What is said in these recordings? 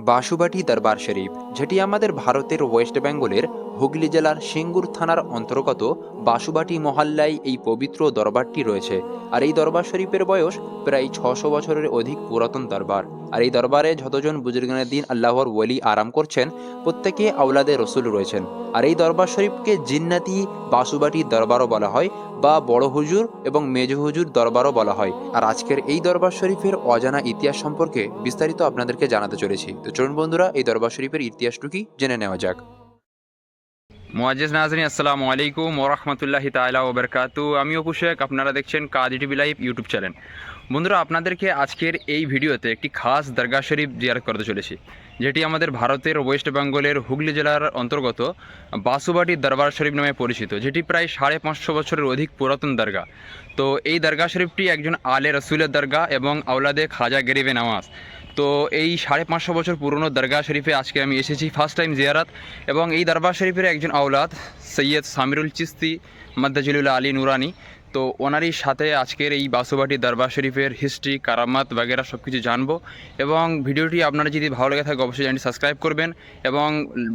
বাসুবাটি দরবার শরীফ যেটি আমাদের ভারতের ওয়েস্ট বেঙ্গলের হুগলি জেলার সিঙ্গুর থানার অন্তর্গত বাসুবাটি মহাল্লায় এই পবিত্র দরবারটি রয়েছে। আর এই দরবার শরীফের বয়স প্রায় ছশো বছরের অধিক পুরাতন দরবার। আর এই দরবারে যতজন বুজুর্গানের দিন আল্লাহর ওলি আরাম করছেন, প্রত্যেকে আউলাদে রসুল রয়েছেন। আর এই দরবার শরীফকে জিন্নাতি বাসুবাটি দরবারও বলা হয় বা বড় হুজুর এবং মেজ হুজুর দরবারও বলা হয়। আর আজকের এই দরবার শরীফের অজানা ইতিহাস সম্পর্কে বিস্তারিত আপনাদেরকে জানাতে চলেছি। তো চলুন বন্ধুরা, এই দরবার শরীফের ইতিহাসটুকি জেনে নেওয়া যাক। মোয়াজ্জেজ নাজরিন, আসসালামু আলাইকুম ওরহমতুল্লাহি তাআলা ওবরকাতু আমি অপু শেখ, আপনারা দেখছেন Kadi TV live YouTube channel. বন্ধুরা, আপনাদেরকে আজকের এই ভিডিওতে একটি খাস দরগা শরীফ জিয়ারত করতে চলেছি, যেটি আমাদের ভারতের ওয়েস্ট বেঙ্গলের হুগলি জেলার অন্তর্গত বাসুবাটি দরবার শরীফ নামে পরিচিত, যেটি প্রায় সাড়ে পাঁচশো বছরের অধিক পুরাতন দরগা তো এই দরগা শরীফটি একজন আলে রসুলের দরগা এবং আউলাদে খাজা গরিবে নওয়াজ তো এই সাড়ে পাঁচশো বছর পুরনো দরগা শরীফে আজকে আমি এসেছি ফার্স্ট টাইম জিয়ারাত এবং এই দরবার শরীফের একজন আওলাদ সৈয়দ সামিরুল চিস্তি মদ্দাজিলুল্লাহ আলী নুরানি। তো ওনারই সাথে আজকের এই বাসুবাটি দরবার শরীফের হিস্ট্রি কারামাত বাগেরা সব কিছু জানব এবং ভিডিওটি আপনারা যদি ভালো লেগে থাকে অবশ্যই চ্যানেলটি সাবস্ক্রাইব করবেন এবং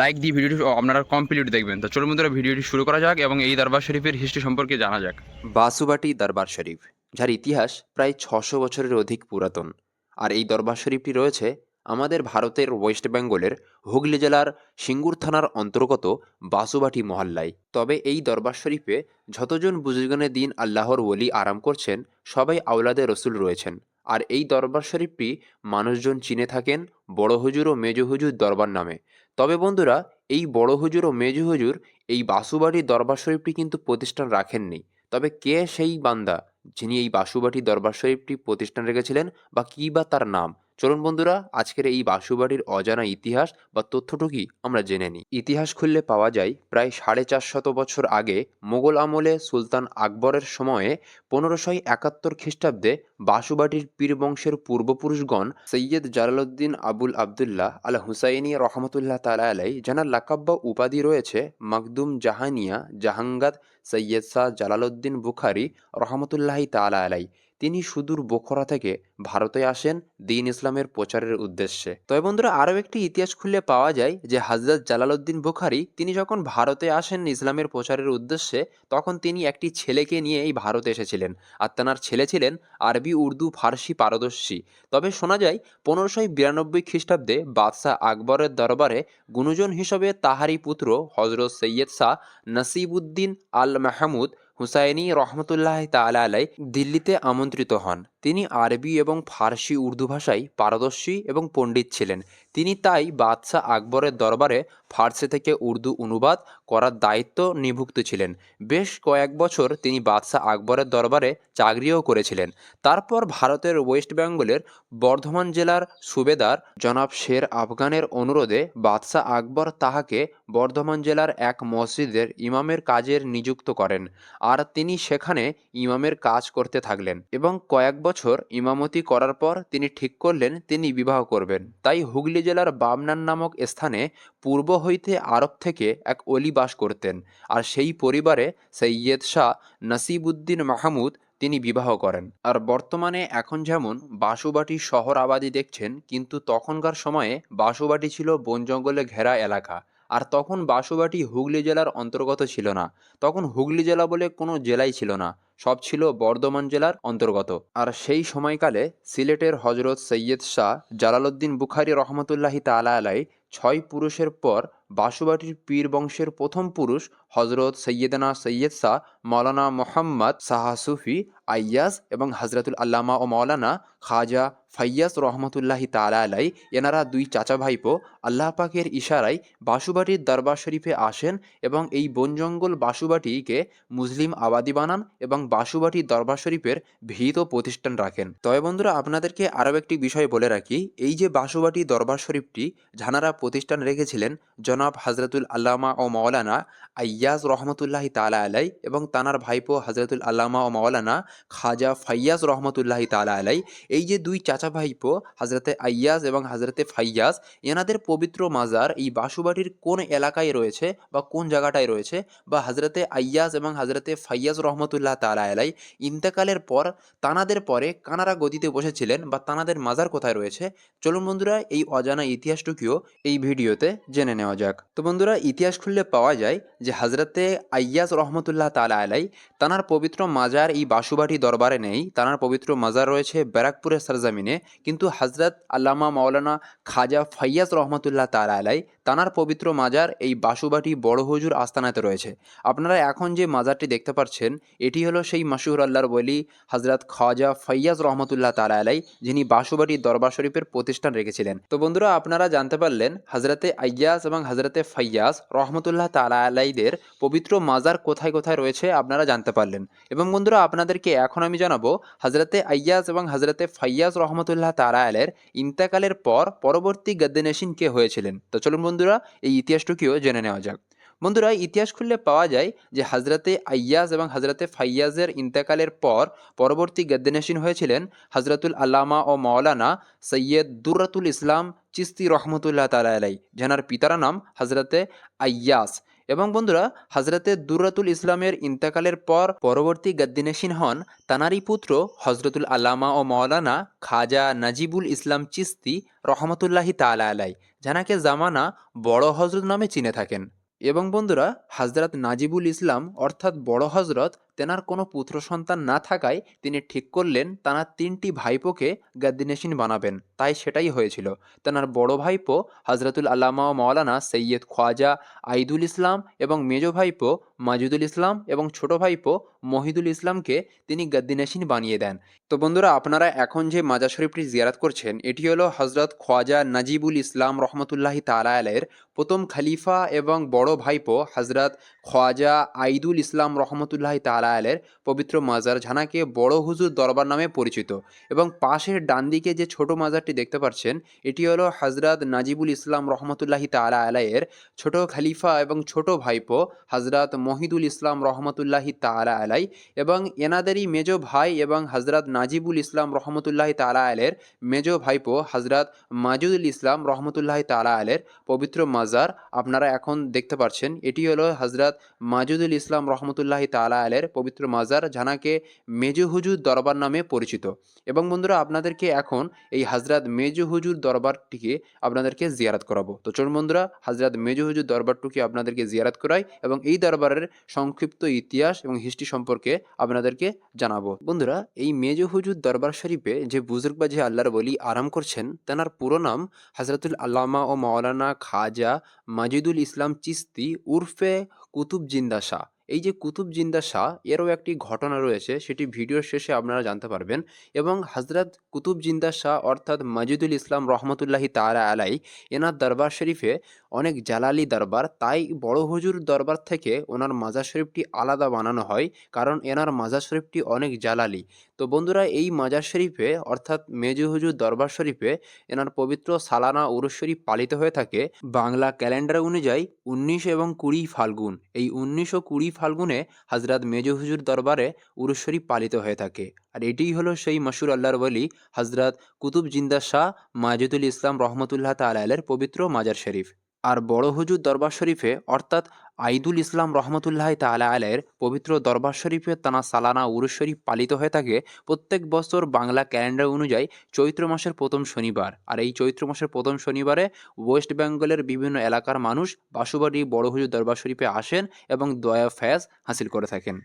লাইক দিয়ে ভিডিওটি আপনারা কমপ্লিট দেখবেন। তো চলুন বন্ধুরা, ভিডিওটি শুরু করা যাক এবং এই দরবার শরীফের হিস্ট্রি সম্পর্কে জানা যাক। বাসুবাটি দরবার শরীফ, যার ইতিহাস প্রায় ছশো বছরের অধিক পুরাতন। আর এই দরবার শরীফটি রয়েছে আমাদের ভারতের ওয়েস্ট বেঙ্গলের হুগলি জেলার সিঙ্গুর থানার অন্তর্গত বাসুবাটি মহল্লায়। তবে এই দরবার শরীফে যতজন বুজুর্গানের দিন আল্লাহর ওলি আরাম করছেন, সবাই আওলাদে রসুল রয়েছেন। আর এই দরবার শরীফটি মানুষজন চিনে থাকেন বড় হুজুর ও মেজু হুজুর দরবার নামে। তবে বন্ধুরা, এই বড় হুজুর ও মেজু হুজুর এই বাসুবাটি দরবার শরীফটি কিন্তু প্রতিষ্ঠান রাখেননি। তবে কে সেই বান্দা? যিনি এই বাসুবাটি দরবার শরীফটি প্রতিষ্ঠান রেখেছিলেন বা কী বা তার নাম? চলুন বন্ধুরা, আজকের এই বাসুবাড়ির অজানা ইতিহাস বা তথ্যটুকুই আমরা জেনে নিই। ইতিহাস খুললে পাওয়া যায়, প্রায় সাড়ে চারশত বছর আগে মোগল আমলে সুলতান আকবরের সময়ে পনেরোশো একাত্তর খ্রিস্টাব্দে বাসুবাটির পীর বংশের পূর্বপুরুষগণ সৈয়দ জালালউদ্দিন আবুল আবদুল্লাহ আল হুসাইনি রহমতুল্লাহ তালা আলাই যানার লাকাব্বা উপাধি রয়েছে মখদুম জাহানিয়া জাহাঙ্গাদ সৈয়দ শাহ জালালউদ্দিন বুখারি রহমতুল্লাহি তালা আলাই তিনি সুদূর বোখরা থেকে ভারতে আসেন দিন ইসলামের প্রচারের উদ্দেশ্যে। তবে বন্ধুরা, আরও একটি ইতিহাস খুললে পাওয়া যায় যে হাজরত জালালউদ্দিন বুখারি, তিনি যখন ভারতে আসেন ইসলামের প্রচারের উদ্দেশ্যে, তখন তিনি একটি ছেলেকে নিয়ে এই ভারতে এসেছিলেন। আর তেনার ছেলে ছিলেন আরবি, উর্দু, ফার্সি পারদর্শী। তবে শোনা যায়, পনেরোশো বিরানব্বই খ্রিস্টাব্দে বাদশাহ আকবরের দরবারে গুণজন হিসেবে তাহারি পুত্র হজরত সৈয়দ শাহ নসিবউদ্দিন আল মাহমুদ হুসাইনি রহমতুল্লাহ তালা আলাই দিল্লিতে আমন্ত্রিত হন। তিনি আরবি এবং ফার্সি উর্দু ভাষায় পারদর্শী এবং পণ্ডিত ছিলেন। তিনি তাই বাদশাহ আকবরের দরবারে ফার্সি থেকে উর্দু অনুবাদ করার দায়িত্ব নিভুক্ত ছিলেন। বেশ কয়েক বছর তিনি বাদশাহ আকবরের দরবারে চাকরিও করেছিলেন। তারপর ভারতের ওয়েস্ট বেঙ্গলের বর্ধমান জেলার সুবেদার জনাব শের আফগানের অনুরোধে বাদশাহ আকবর তাহাকে বর্ধমান জেলার এক মসজিদের ইমামের কাজের নিযুক্ত করেন। আর তিনি সেখানে ইমামের কাজ করতে থাকলেন এবং কয়েক বছর ইমামতি করার পর তিনি ঠিক করলেন তিনি বিবাহ করবেন। তাই হুগলি জেলার বামনান নামক স্থানে পূর্ব হইতে আরব থেকে এক অলি বাস করতেন আর সেই পরিবারে সৈয়দ শাহ নসিবউদ্দিন মাহমুদ তিনি বিবাহ করেন। আর বর্তমানে এখন যেমন বাসুবাটি শহর আবাদি দেখছেন, কিন্তু তখনকার সময়ে বাসুবাটি ছিল বন জঙ্গলে ঘেরা এলাকা। আর তখন বাসুবাটি হুগলি জেলার অন্তর্গত ছিল না। তখন হুগলি জেলা বলে কোনো জেলাই ছিল না। সব ছিল বর্ধমান জেলার অন্তর্গত। আর সেই সময়কালে সিলেটের হজরত সৈয়দ শাহ জালালউদ্দিন বুখারি রহমতুল্লাহি তালা আলাই ছয় পুরুষের পর বাসুবাটির পীর বংশের প্রথম পুরুষ হজরত সৈয়দনা সৈয়দ শাহ মৌলানা মোহাম্মদ সাহা সুফি, আইয়াস এবং হজরতুল আল্লামা ও মৌলানা খাজা ফাইয়াস রহমতুল্লাহি তালা আলাই এনারা দুই চাচা ভাইপো আল্লাহ পাকের ইশারায় বাসুবাটির দরবার শরীফে আসেন এবং এই বনজঙ্গল বাসুবাটিকে মুসলিম আবাদি বানান এবং বাসুবাটি দরবার শরীফের ভিত প্রতিষ্ঠান রাখেন। তবে বন্ধুরা, আপনাদেরকে আরও একটি বিষয় বলে রাখি। এই যে বাসুবাটি দরবার শরীফটি যানারা প্রতিষ্ঠান রেখেছিলেন জনাব হজরতুল আল্লামা ও মৌলানা আয়াজ রহমতুল্লাহি তালা আলাই এবং তানার ভাইপো হজরতুল আল্লামা ও মাওলানা খাজা ফাইয়াজ রহমতুল্লাহি তালা আলাই। এই যে দুই চাচা ভাইপো, হজরতে আয়াজ এবং হজরতে ফাইয়াজ, এনাদের পবিত্র মাজার এই বাসুবাটির কোন এলাকায় রয়েছে বা কোন জায়গাটায় রয়েছে বা হজরতে আয়াজ এবং হজরতে ফাইয়াজ রহমতুল্লাহ তালা আলাই ইন্তেকালের পর তানাদের পরে কানারা গদিতে বসেছিলেন বা তানাদের মাজার কোথায় রয়েছে? চলুন বন্ধুরা, এই অজানা ইতিহাসটুকুও এই ভিডিওতে জেনে নেওয়া যাক। তো বন্ধুরা, ইতিহাস খুললে পাওয়া যায় যে হজরতে আয়াজ রহমতুল্লাহ তালা আলাই তানার পবিত্র মাজার এই বাসুবাটি দরবারে নেই। তানার পবিত্র মাজার রয়েছে ব্যারাকপুরের সরজামিনে। কিন্তু হজরত আল্লামা মাওলানা খাজা ফাইয়াজ রহমতুল্লাহ তালা আলাই তানার পবিত্র মাজার এই বাসুবাটি বড় হুজুর আস্তানাতে রয়েছে। আপনারা এখন যে মাজারটি দেখতে পাচ্ছেন, এটি হলো সেই মাসুর আল্লাহর বলি হজরত খাজা ফাইয়াজ রহমতুল্লাহ তালা আলাই যিনি বাসুবাটি দরবার শরীফের প্রতিষ্ঠান রেখেছিলেন। তো বন্ধুরা, আপনারা জানতে পারলেন হজরতে আয়াস এবং হজরতে ফাইয়াজ রহমতুল্লাহ তালা আলাইদের পবিত্র মাজার কোথায় কোথায় রয়েছে আপনারা জানতে পারলেন। এবং বন্ধুরা, আপনাদেরকে এখন আমি জানাব হজরতে আয়াস এবং হজরতে ফাইয়াজ রহমতুল্লাহ তালা আলের ইন্তেকালের পর পরবর্তী গদ্দেনেশিন কে হয়েছিলেন? তো চলুন বন্ধুরা, এই ইতিহাসটুকিও জেনে নেওয়া যাক। বন্ধুরা ইতিহাস খুললে পাওয়া যায় যে হাজরাতে আয়াজ এবং হাজরাতে ফাইয়াজের ইন্তেকালের পর পরবর্তী গদ্দেনেশিন হয়েছিলেন হজরতুল আল্লামা ও মাওলানা সৈয়দ দুরাতুল ইসলাম চিস্তি রহমতুল্লাহ তালা আলাই যেনার পিতার নাম হজরতে আয়াস এবং বন্ধুরা হজরতে দুরাতুল ইসলামের ইন্তেকালের পর পরবর্তী গদ্দিনেশিন হন তানারই পুত্র হজরতুল আল্লামা ও মৌলানা খাজা নাজিবুল ইসলাম চিস্তি রহমতুল্লাহি তালা আলাই যানাকে জামানা বড় হজরত নামে চিনে থাকেন। এবং বন্ধুরা হজরত নাজিবুল ইসলাম অর্থাৎ বড় হজরত তেনার কোনো পুত্র সন্তান না থাকায় তিনি ঠিক করলেন তানার তিনটি ভাইপোকে গাদ্দিনেশিন বানাবেন, তাই সেটাই হয়েছিল। তেনার বড় ভাইপো হজরতুল আল্লামা মৌলানা সৈয়দ খোয়াজা আইদুল ইসলাম এবং মেজ ভাইপো মাজুদুল ইসলাম এবং ছোট ভাইপো মহিদুল ইসলামকে তিনি গাদ্দিনেশিন বানিয়ে দেন। তো বন্ধুরা, আপনারা এখন যে মাজার শরীফটি জিয়ারাত করছেন, এটি হলো হজরত খোয়াজা নাজিবুল ইসলাম রহমতুল্লাহি তালা আলের প্রথম খলিফা এবং বড় ভাইপো হজরত খোয়াজা আইদুল ইসলাম রহমতুল্লাহি তালা আলের পবিত্র মাজার ঝানাকে বড় হুজুর দরবার নামে পরিচিত এবং পাশের ডান দিকে যে ছোট মাজারটি দেখতে পাচ্ছেন, এটি হলো হজরত নাজিবুল ইসলাম রহমতুল্লাহি তালা আলাইয়ের ছোট খালিফা এবং ছোট ভাইপো হজরত মহিদুল ইসলাম রহমতুল্লাহি তালা আলাই এবং এনাদেরই মেজ ভাই এবং হজরত নাজিবুল ইসলাম রহমতুল্লাহি তালা আলের মেজ ভাইপো হজরত মাজুদুল ইসলাম রহমতুল্লাহি তালা আলের পবিত্র মাজার। আপনারা এখন দেখতে পাচ্ছেন এটি হলো হজরত মাজুদুল ইসলাম রহমতুল্লাহি তালা আলের পবিত্র মাজার, জানাকে মেজ হুজুর দরবার নামে পরিচিত। এবং বন্ধুরা, আপনাদেরকে এখন এই হাজরাত মেজ হুজুর দরবারটিকে আপনাদেরকে জিয়ারাত করাবো। তো চলুন বন্ধুরা হাজরাত মেজ হুজুর দরবারটুকে আপনাদেরকে জিয়ারাত করাই এবং এই দরবারের সংক্ষিপ্ত ইতিহাস এবং হিস্ট্রি সম্পর্কে আপনাদেরকে জানাব। বন্ধুরা, এই মেজ হুজুর দরবার শরীফে যে বুজুর্গ বা যে আল্লাহর বলি আরাম করছেন, তেনার পুরো নাম হজরতুল আল্লামা ও মাওলানা খাজা মাজিদুল ইসলাম চিস্তি উর্ফে কুতুব জিন্দা শাহ। এই যে কুতুব জিন্দা শাহ, এরও একটি ঘটনা রয়েছে, সেটি ভিডিওর শেষে আপনারা জানতে পারবেন। এবং হজরত কুতুব জিন্দা শাহ অর্থাৎ মাজিদুল ইসলাম রহমতুল্লাহি তারা আলাই এনার দরবার শরীফে অনেক জালালি দরবার, তাই বড় হুজুর দরবার থেকে ওনার মাজার শরীফটি আলাদা বানানো হয়, কারণ এনার মাজার শরীফটি অনেক জালালি। তো বন্ধুরা, এই মাজার শরীফে অর্থাৎ মেজু হুজুর দরবার শরীফে, এনার পবিত্র সালানা উরুস শরীফ পালিত হয়ে থাকে বাংলা ক্যালেন্ডার অনুযায়ী উনিশ এবং কুড়ি ফাল্গুন। এই উনিশ ও কুড়ি ফাল্গুনে হজরত মেজু হুজুর দরবারে উরুস শরীফ পালিত হয়ে থাকে। আর এটিই হলো সেই মশুর আল্লাহর বলি হজরত কুতুব জিন্দা শাহ মাজিদুল ইসলাম রহমতুল্লাহ তালের পবিত্র মাজার শরীফ। আর বড় হুজুর দরবার শরীফে অর্থাৎ আইদুল ইসলাম রহমতুল্লাহ তালা আলের পবিত্র দরবার শরীফে তানা সালানা উরুস শরীফ পালিত হয়ে থাকে প্রত্যেক বছর বাংলা ক্যালেন্ডার অনুযায়ী চৈত্র মাসের প্রথম শনিবার। আর এই চৈত্র মাসের প্রথম শনিবারে ওয়েস্ট বেঙ্গলের বিভিন্ন এলাকার মানুষ বাসুবাড়ি বড় হুজুর দরবার শরীফে আসেন এবং দয়া ফ্যাজ হাসিল করে থাকেন।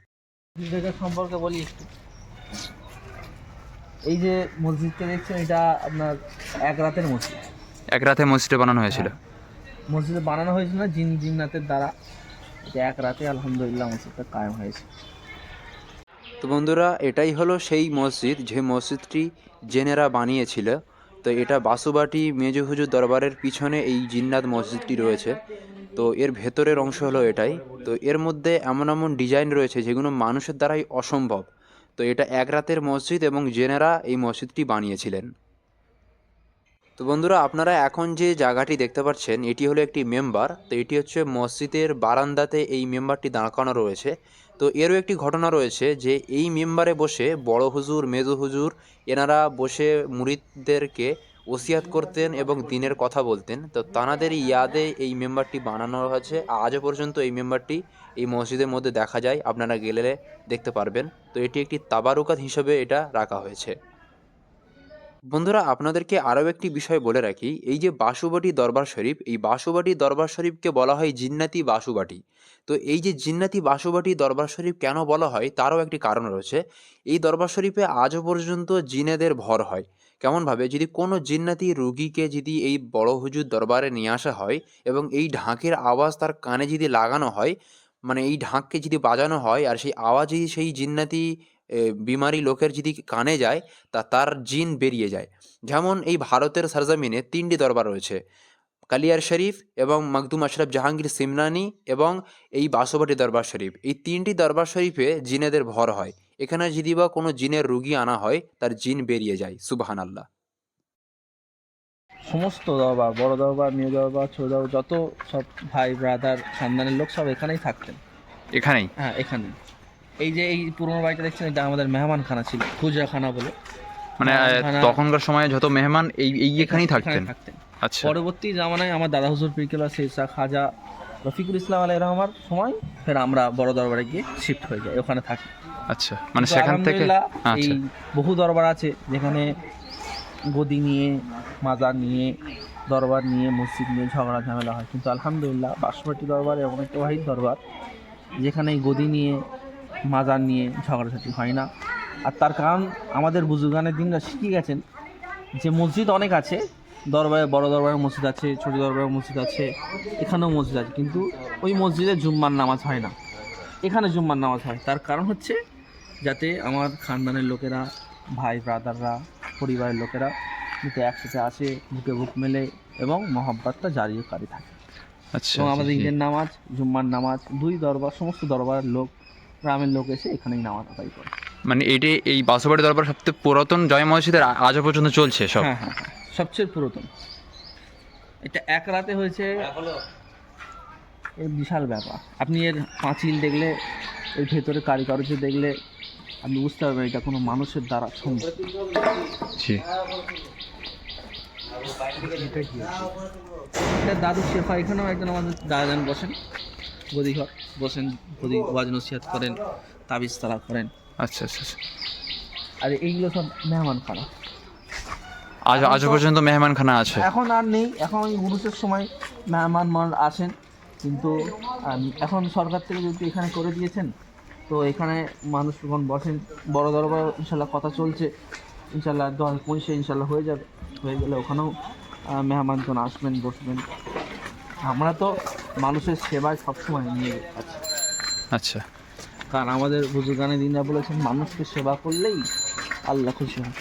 সম্পর্কে বলি একটু। এই যে মসজিদটা দেখছেন এটা আপনার এক রাতের মসজিদ। এক রাতে মসজিদে বানানো হয়েছিল। মসজিদে বানানো হয়েছিল না জিন জিন্নাতের দ্বারা? এক রাতে আলহামদুলিল্লাহ মসজিদটা কায়েম হয়েছে। তো বন্ধুরা, এটাই হলো সেই মসজিদ, যে মসজিদটি জেনেরা বানিয়েছিল। তো এটা বাসুবাটি মেজু হুজুর দরবারের পিছনে এই জিন্নাত মসজিদটি রয়েছে। তো এর ভেতরের অংশ হলো এটাই। তো এর মধ্যে এমন এমন ডিজাইন রয়েছে যেগুলো মানুষের দ্বারাই অসম্ভব। তো এটা এক রাতের মসজিদ এবং জেনেরা এই মসজিদটি বানিয়েছিলেন। তো বন্ধুরা, আপনারা এখন যে জায়গাটি দেখতে পাচ্ছেন, এটি হলো একটি মেম্বার। তো এটি হচ্ছে মসজিদের বারান্দাতে এই মেম্বারটি দাঁড় করানো রয়েছে। তো এরও একটি ঘটনা রয়েছে যে, এই মেম্বারে বসে বড় হুজুর, মেজু হুজুর, এনারা বসে মুরিদদেরকে ওসিয়াত করতেন এবং দিনের কথা বলতেন। তো তানাদের ইয়াদে এই মেম্বারটি বানানো হয়েছে। আজও পর্যন্ত এই মেম্বারটি এই মসজিদের মধ্যে দেখা যায়, আপনারা গেলে দেখতে পারবেন। তো এটি একটি তাবারুকাত হিসেবে এটা রাখা হয়েছে। বন্ধুরা, আপনাদেরকে আরও একটি বিষয় বলে রাখি। এই যে বাসুবাটি দরবার শরীফ, এই বাসুবাটি দরবার শরীফকে বলা হয় জিন্নাতি বাসুবাটি। তো এই যে জিন্নাতি বাসুবাটি দরবার শরীফ কেন বলা হয়, তারও একটি কারণ রয়েছে। এই দরবার শরীফে আজও পর্যন্ত জিনেদের ভর হয়। কেমনভাবে? যদি কোনো জিন্নাতি রুগীকে যদি এই বড় হুজুর দরবারে নিয়ে আসা হয় এবং এই ঢাকের আওয়াজ তার কানে যদি লাগানো হয় মানে এই ঢাককে যদি বাজানো হয়, আর সেই আওয়াজ যদি সেই জিন্নাতি বিমারি লোকের যদি কানে যায় তা তার জিন বেরিয়ে যায়। যেমন এই ভারতের সরজমিনে তিনটি দরবার রয়েছে কালিয়ার শরীফ এবং মখদুম আশরাফ জাহাঙ্গীর সিমনানি এবং এই বাসবাটি দরবার শরীফ। এই তিনটি দরবার শরীফে জিনেদের ভর হয়। এখানে যদি বা কোনো জিনের রুগী আনা হয় তার জিন বেরিয়ে যায়। সুবাহান আল্লাহ সমস্ত দরবার বড় দরবার মেয়ে দরবার ছোট দরবার যত সব ভাই ব্রাদার খানদানের লোক সব এখানেই থাকতেন। এখানেই? হ্যাঁ এখানে এই যে এই পুরোনো বাড়িটা দেখছেন এটা আমাদের মেহমানখানা ছিল খুজরাখানা বলে। মানে তখনকার সময়ে যত মেহমান এই এই এখানেই থাকতেন। আচ্ছা। পরবর্তী জামানায় আমার দাদা হুজুর পিরকেলা শেরশাহ খাজা রফিকুল ইসলাম আলাই রহমার সময় ফের আমরা বড় দরবারে গিয়ে শিফট হয়ে যাই ওখানে থাকি। আচ্ছা মানে সেখান থেকে এই আচ্ছা। বহু দরবার আছে যেখানে গদি নিয়ে মাজার নিয়ে দরবার নিয়ে মসজিদ নিয়ে ঝগড়া ঝামেলা হয়। কিন্তু আলহামদুলিল্লাহ বাসপটি দরবার এমন একটা ওয়াহিদ দরবার যেখানে গদি নিয়ে মাজার নিয়ে ঝগড়াঝাটি হয় না। আর তার কারণ আমাদের বুজুগানের দিনরা শিখে গেছেন যে মসজিদ অনেক আছে দরবারে বড় দরবারের মসজিদ আছে ছোট দরবারের মসজিদ আছে এখানেও মসজিদ আছে কিন্তু ওই মসজিদে জুম্মার নামাজ হয় না। এখানে জুম্মার নামাজ হয়। তার কারণ হচ্ছে যাতে আমার খানদানের লোকেরা ভাই ব্রাদাররা পরিবারের লোকেরা যাতে একসাথে আসে বুকে বুক মেলে এবং মহাব্বাতটা জারিকারী থাকে। আচ্ছা আমাদের ঈদের নামাজ জুম্মার নামাজ দুই দরবার সমস্ত দরবারের লোক গ্রামের লোক এসে এখানেই নামাজ আদায় করে মানে এটি এই বাসুবাড়ি দরবার সবচেয়ে পুরাতন জয় মসজিদের আজও পর্যন্ত চলছে সব? হ্যাঁ হ্যাঁ হ্যাঁ। সবচেয়ে পুরাতন। এটা এক রাতে হয়েছে এর বিশাল ব্যাপার। আপনি এর পাঁচিল দেখলে এর ভেতরে কারিকার্য দেখলে আপনি বুঝতে পারবেন এটা কোনো মানুষের দ্বারা সম্ভব। এটা দাদু শেফা এখানেও একজন আমাদের দাদাজান বসেন। গদি ঘর বসেন গদি ওয়াজ নসিহাত করেন তাবিজ তারা করেন। আচ্ছা আচ্ছা আচ্ছা। আর এইগুলো সব মেহমান খানা আজ আজও পর্যন্ত মেহমানখানা আছে। এখন আর নেই এখন ওই উরুসের সময় মেহমান মান আসেন কিন্তু এখন সরকার থেকে যদি এখানে করে দিয়েছেন তো এখানে মানুষ যখন বসেন। বড় দরবার ইনশাল্লাহ কথা চলছে। ইনশাল্লাহ দু হাজার পঁচিশে ইনশাল্লাহ হয়ে যাবে হয়ে গেলে ওখানেও মেহমানজন আসবেন বসবেন। আমরা তো মানুষের সেবায় সবসময় নিয়ে আছি। আচ্ছা। কারণ আমাদের বুজুর্গানে দিনরা বলেছেন মানুষকে সেবা করলেই আল্লাহ খুশি হয়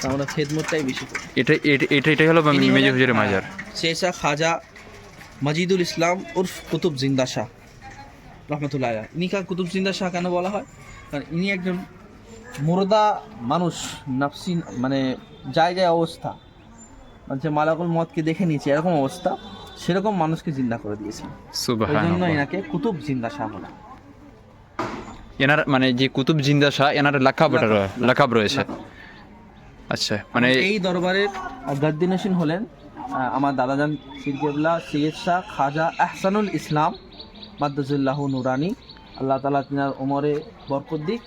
তো আমরা খেদমতটাই বেশি করি। এটা এটা এটা এটাই হলো হলেন, হুজুরের মাজার। শেষা খাজা মজিদুল ইসলাম উর্ফ কুতুব জিন্দা শাহ রহমতুল্লাহ। ইনিকা কুতুব জিন্দা শাহ কেন বলা হয়? কারণ ইনি একজন মুর্দা মানুষ নাফসিন মানে যায় যায় অবস্থা। যে মালাকুল মতকে দেখে নিয়েছে এরকম অবস্থা সেরকম মানুষকে জিন্দা করে দিয়েছে। ওই জন্য এনাকে কুতুব জিন্দা শাহ বলা এনার মানে যে কুতুব জিন্দা শাহ এনার রয়ে- লাকাব রয়েছে। আচ্ছা মানে এই দরবারের গদ্দিনসীন হলেন আমার দাদাজান সিরকেবলা সৈয়দ শাহ খাজা আহসানুল ইসলাম মাদ্দাজুল্লাহ নুরানি। আল্লাহ তালা তিনার ওমরে বরকত দিক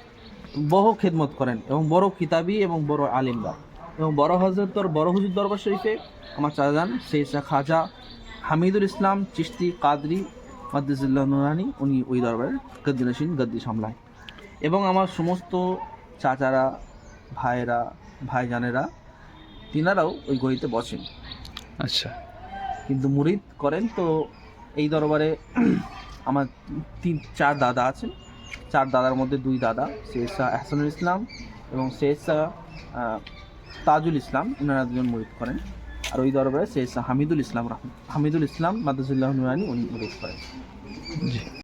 বহু খেদমত করেন এবং বড় কিতাবি এবং বড় আলিমরা। এবং বড় হজরত দর বড় হুজুর দরবার শরীফে আমার চাচাজান শাহ খাজা হামিদুল ইসলাম চিস্তি কাদরি মাদ্দাজুল্লাহ নুরানি উনি ওই দরবারের গদ্দিনসীন গদ্দি সামলায়। এবং আমার সমস্ত চাচারা ভাইয়েরা ভাইজানেরা তিনারাও ওই গড়িতে বসেন। আচ্ছা। কিন্তু মুরিদ করেন তো এই দরবারে আমার তিন চার দাদা আছেন। চার দাদার মধ্যে দুই দাদা শেষ শাহ আহসানুল ইসলাম এবং শেষ শাহ আহ, তাজুল ইসলাম ওনারা দুজন মুরিদ করেন। আর ওই দরবারে শেষ হামিদুল ইসলাম হামিদুল ইসলাম মাদাজুল্লাহ নুরানি উনি মুরিদ করেন। জি।